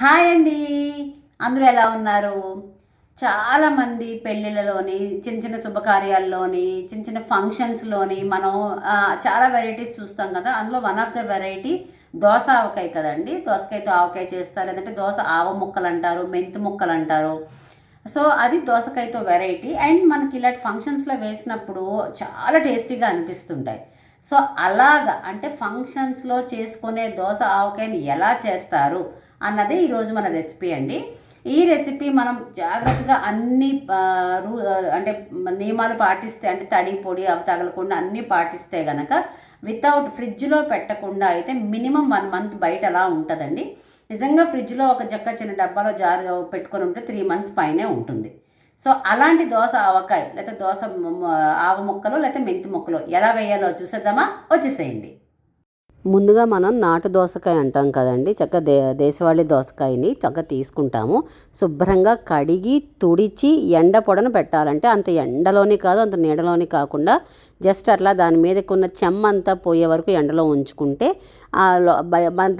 Hi అండి. అందరూ ఎలా ఉన్నారు? చాలామంది పెళ్ళిళ్ళలోని చిన్న చిన్న శుభకార్యాల్లోని చిన్న చిన్న ఫంక్షన్స్లోని మనం చాలా వెరైటీస్ చూస్తాం కదా. అందులో వన్ ఆఫ్ ద వెరైటీ దోస ఆవకాయ కదండి. దోసకాయతో ఆవకాయ చేస్తారు లేదంటే దోశ ఆవ ముక్కలు అంటారు మెంతి ముక్కలు అంటారు. సో అది దోసకాయతో వెరైటీ. అండ్ మనకి ఇలాంటి ఫంక్షన్స్లో వేసినప్పుడు చాలా టేస్టీగా అనిపిస్తుంటాయి. సో అలాగా అంటే ఫంక్షన్స్లో చేసుకునే దోస ఆవకాయని ఎలా చేస్తారు? అన్నదే ఈరోజు మన రెసిపీ అండి. ఈ రెసిపీ మనం జాగ్రత్తగా అన్ని రూ- అంటే నియమాలు పాటిస్తే అంటే తడి పొడి అవి తగలకుండా అన్నీ పాటిస్తే గనక వితౌట్ ఫ్రిడ్జ్లో పెట్టకుండా అయితే మినిమం వన్ మంత్ బయట అలా ఉంటుందండి. నిజంగా ఫ్రిడ్జ్లో ఒక జక్క చిన్న డబ్బాలో జారు పెట్టుకొని ఉంటే త్రీ మంత్స్ పైనే ఉంటుంది. సో అలాంటి దోశ ఆవకాయ లేకపోతే దోశ ఆవ ముక్కలు లేకపోతే మెంతి ముక్కలు ఎలా వేయాలో చూసేద్దామా? వచ్చేసేయండి. ముందుగా మనం నాటు దోసకాయ అంటాం కదండి. చక్క దే దేశవాళీ దోసకాయని చక్క తీసుకుంటాము. శుభ్రంగా కడిగి తుడిచి ఎండ పొడను పెట్టాలంటే అంత ఎండలోని కాదు అంత నీడలోని కాకుండా జస్ట్ అట్లా దాని మీదకున్న చెమ్మ చెమ్మంతా పోయే వరకు ఎండలో ఉంచుకుంటే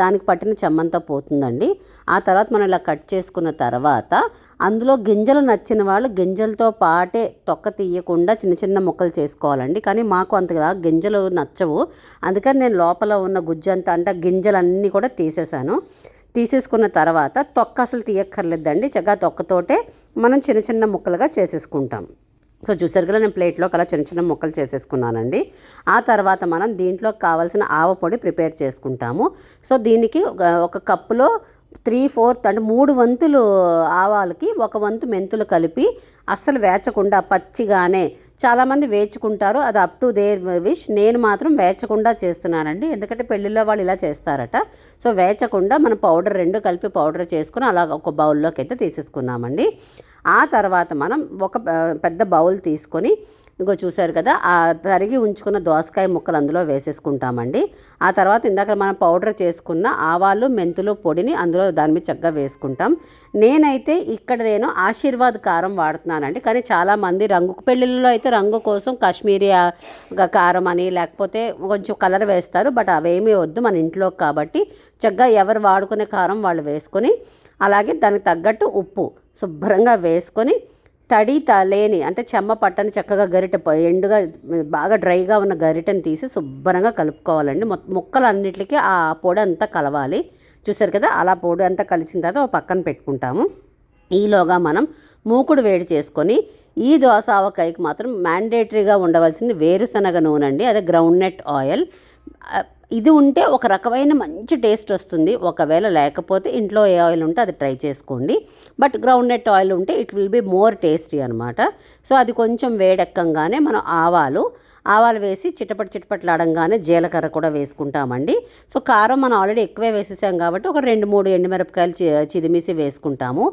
దానికి పట్టిన చెమ్మంతా పోతుందండి. ఆ తర్వాత మనం ఇలా కట్ చేసుకున్న తర్వాత అందులో గింజలు నచ్చిన వాళ్ళు గింజలతో పాటే తొక్క తీయకుండా చిన్న చిన్న ముక్కలు చేసుకోవాలండి. కానీ మాకు అంతగా గింజలు నచ్చవు. అందుకని నేను లోపల ఉన్న గుజ్జు అంతా అంటే గింజలన్నీ కూడా తీసేశాను తీసేసుకున్న తర్వాత తొక్క అసలు తీయక్కర్లేదండి. చక్కగా తొక్కతోటే మనం చిన్న చిన్న ముక్కలుగా చేసేసుకుంటాం. సో చూసారు కదా నేను ప్లేట్లోకి అలా చిన్న చిన్న ముక్కలు చేసేసుకున్నానండి. ఆ తర్వాత మనం దీంట్లో కావాల్సిన ఆవ పొడి ప్రిపేర్ చేసుకుంటాము. సో దీనికి ఒక- కప్పులో త్రీ ఫోర్త్ అంటే మూడు వంతులు ఆవాలకి ఒక వంతు మెంతులు కలిపి అస్సలు వేచకుండా పచ్చిగానే చాలామంది వేచుకుంటారు. అది అప్ టు దేర్ విష్ నేను మాత్రం వేచకుండా చేస్తున్నానండి. ఎందుకంటే పెళ్ళిళ్ళో వాళ్ళు ఇలా చేస్తారట. సో వేచకుండా మనం పౌడర్ రెండు కలిపి పౌడర్ చేసుకుని అలా ఒక బౌల్లోకి అయితే తీసేసుకున్నామండి. ఆ తర్వాత మనం ఒక పెద్ద బౌల్ తీసుకొని ఇంకో చూశారు కదా ఆ తరిగి ఉంచుకున్న దోసకాయ ముక్కలు అందులో వేసేసుకుంటామండి. ఆ తర్వాత ఇందాక మనం పౌడర్ చేసుకున్న ఆవాలు మెంతులు పొడిని అందులో దాని మీద చక్కగా వేసుకుంటాం. నేనైతే ఇక్కడ నేను ఆశీర్వాద్ కారం వాడుతున్నానండి. కానీ చాలామంది రంగు పెళ్ళిళ్ళలో అయితే రంగు కోసం కాశ్మీరీ కారం అని లేకపోతే కొంచెం కలర్ వేస్తారు బట్ అవేమీ వద్దు మన ఇంట్లో కాబట్టి. చక్కగా ఎవరు వాడుకునే కారం వాళ్ళు వేసుకొని అలాగే దానికి తగ్గట్టు ఉప్పు. శుభ్రంగా వేసుకొని తడి తలేని లేని అంటే చెమ్మ పట్టని చక్కగా గరిటె ఎండుగా బాగా డ్రైగా ఉన్న గరిటెని తీసి శుభ్రంగా కలుపుకోవాలండి. మొ- ముక్కలు అన్నిటికీ ఆ పొడి అంతా కలవాలి. చూసారు కదా అలా పొడి అంతా కలిసిన తర్వాత ఒక పక్కన పెట్టుకుంటాము. ఈలోగా మనం మూకుడు వేడి చేసుకొని ఈ దోస ఆవకాయకి మాత్రం మ్యాండేటరీగా ఉండవలసింది వేరుశనగ నూనె అండి అదే గ్రౌండ్ నట్ ఆయిల్ ఇది ఉంటే ఒక రకమైన మంచి టేస్ట్ వస్తుంది. ఒకవేళ లేకపోతే ఇంట్లో ఏ ఆయిల్ ఉంటే అది ట్రై చేసుకోండి. బట్ గ్రౌండ్ ఆయిల్ ఉంటే it will be more tasty అనమాట సో అది కొంచెం వేడెక్కంగానే మనం ఆవాలు ఆవాలు వేసి చిటపట చిటపట్లాడంగానే జీలకర్ర కూడా వేసుకుంటామండి. సో కారం మనం ఆల్రెడీ ఎక్కువే వేసేసాం కాబట్టి ఒక రెండు మూడు ఎండుమిరపకాయలు చి చిదిమేసి వేసుకుంటాము.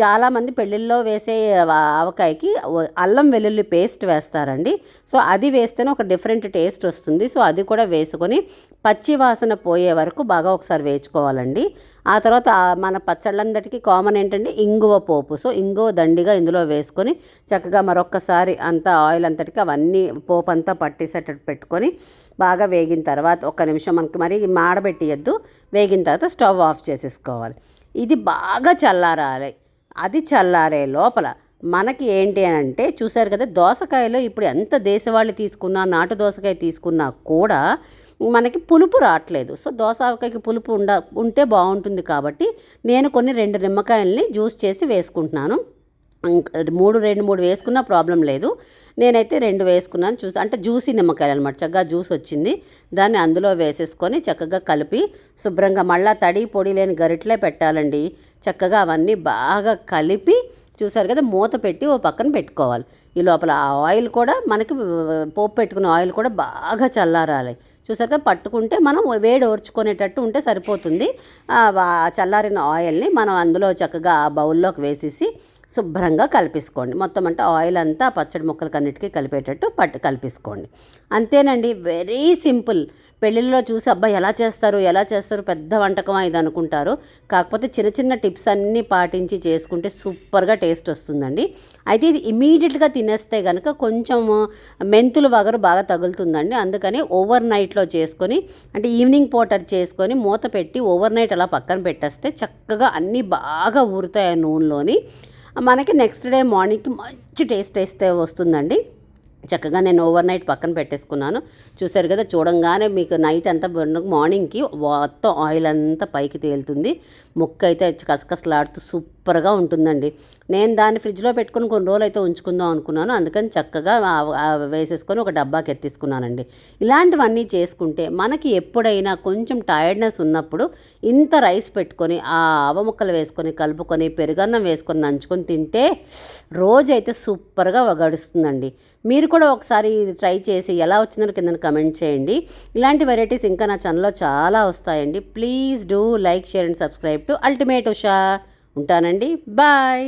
చాలామంది పెళ్ళిళ్ళలో వేసే ఆవకాయకి అల్లం వెల్లుల్లి పేస్ట్ వేస్తారండి. సో అది వేస్తేనే ఒక డిఫరెంట్ టేస్ట్ వస్తుంది. సో అది కూడా వేసుకొని పచ్చి వాసన పోయే వరకు బాగా ఒకసారి వేయించుకోవాలండి. ఆ తర్వాత మన పచ్చళ్ళందరికీ కామన్ ఏంటంటే ఇంగువ పోపు. సో ఇంగువ దండిగా ఇందులో వేసుకొని చక్కగా మరొక్కసారి అంతా ఆయిల్ అంతటికి అవన్నీ పోపు అంతా పట్టేసేటట్టు పెట్టుకొని బాగా వేగిన తర్వాత ఒక్క నిమిషం మనకి మరి మాడబెట్టియద్దు. వేగిన తర్వాత స్టవ్ ఆఫ్ చేసేసుకోవాలి. ఇది బాగా చల్లారాలి. అది చల్లారే లోపల మనకి ఏంటి అని అంటే చూసారు కదా దోసకాయలో ఇప్పుడు ఎంత దేశవాళి తీసుకున్నా నాటు దోసకాయ తీసుకున్నా కూడా మనకి పులుపు రావట్లేదు. సో దోసావకాయకి పులుపు ఉండ ఉంటే బాగుంటుంది కాబట్టి నేను కొన్ని రెండు నిమ్మకాయల్ని జ్యూస్ చేసి వేసుకుంటున్నాను. మూడు రెండు మూడు వేసుకున్నా ప్రాబ్లం లేదు. నేనైతే రెండు వేసుకున్నాను. చూసి అంటే జ్యూసీ నిమ్మకాయలు అనమాట చక్కగా జ్యూస్ వచ్చింది. దాన్ని అందులో వేసేసుకొని చక్కగా కలిపి శుభ్రంగా మళ్ళీ తడి పొడి లేని గరిటలే పెట్టాలండి. చక్కగా అవన్నీ బాగా కలిపి చూసారు కదా మూత పెట్టి ఓ పక్కన పెట్టుకోవాలి. ఈ లోపల ఆ ఆయిల్ కూడా మనకి పోపు పెట్టుకున్న ఆయిల్ కూడా బాగా చల్లారాలి. చూసాక పట్టుకుంటే మనం వేడి ఓర్చుకునేటట్టు ఉంటే సరిపోతుంది. చల్లారిన ఆయిల్ని మనం అందులో చక్కగా ఆ బౌల్లోకి వేసేసి శుభ్రంగా కలిపేసుకోండి. మొత్తం అంటే ఆయిల్ అంతా పచ్చడి ముక్కలకన్నిటికీ కలిపేటట్టు పట్టు కలిపేసుకోండి. అంతేనండి వెరీ సింపుల్ పెళ్ళిళ్ళలో చూసి అబ్బా ఎలా చేస్తారు ఎలా చేస్తారు పెద్ద వంటకం ఇది అనుకుంటారు. కాకపోతే చిన్న చిన్న టిప్స్ అన్నీ పాటించి చేసుకుంటే సూపర్గా టేస్ట్ వస్తుందండి. అయితే ఇది ఇమీడియట్గా తినేస్తే కనుక కొంచెం మెంతులు వగరు బాగా తగులుతుందండి. అందుకని ఓవర్ నైట్లో చేసుకొని అంటే ఈవినింగ్ పూట చేసుకొని మూత పెట్టి ఓవర్ నైట్ అలా పక్కన పెట్టేస్తే చక్కగా అన్నీ బాగా ఊరుతాయి ఆ నూనెలోని. మనకి నెక్స్ట్ డే మార్నింగ్కి మంచి టేస్ట్ వేస్తే వస్తుందండి. చక్కగా నేను ఓవర్ నైట్ పక్కన పెట్టేసుకున్నాను. చూసారు కదా చూడంగానే మీకు నైట్ అంతా మార్నింగ్కి మొత్తం ఆయిల్ అంతా పైకి తేలుతుంది. ముక్క అయితే కసకసలాడుతూ సూపర్గా ఉంటుందండి. నేను దాన్ని ఫ్రిడ్జ్లో పెట్టుకుని కొన్ని రోజులు అయితే ఉంచుకుందాం అనుకున్నాను. అందుకని చక్కగా వేసేసుకొని ఒక డబ్బాకి ఎత్తిసుకున్నానండి. ఇలాంటివన్నీ చేసుకుంటే మనకి ఎప్పుడైనా కొంచెం టైర్డ్నెస్ ఉన్నప్పుడు ఇంత రైస్ పెట్టుకొని ఆ ఆవ ముక్కలు వేసుకొని కలుపుకొని పెరుగన్నం వేసుకొని నంచుకొని తింటే రోజైతే సూపర్గా గడుస్తుందండి. మీరు కూడా ఒకసారి ట్రై చేసి ఎలా వచ్చిందో కింద కమెంట్ చేయండి. ఇలాంటి వెరైటీస్ ఇంకా నా ఛానల్లో చాలా వస్తాయండి. Please do like share and subscribe to ultimate Usha. ఉంటానండి. బాయ్.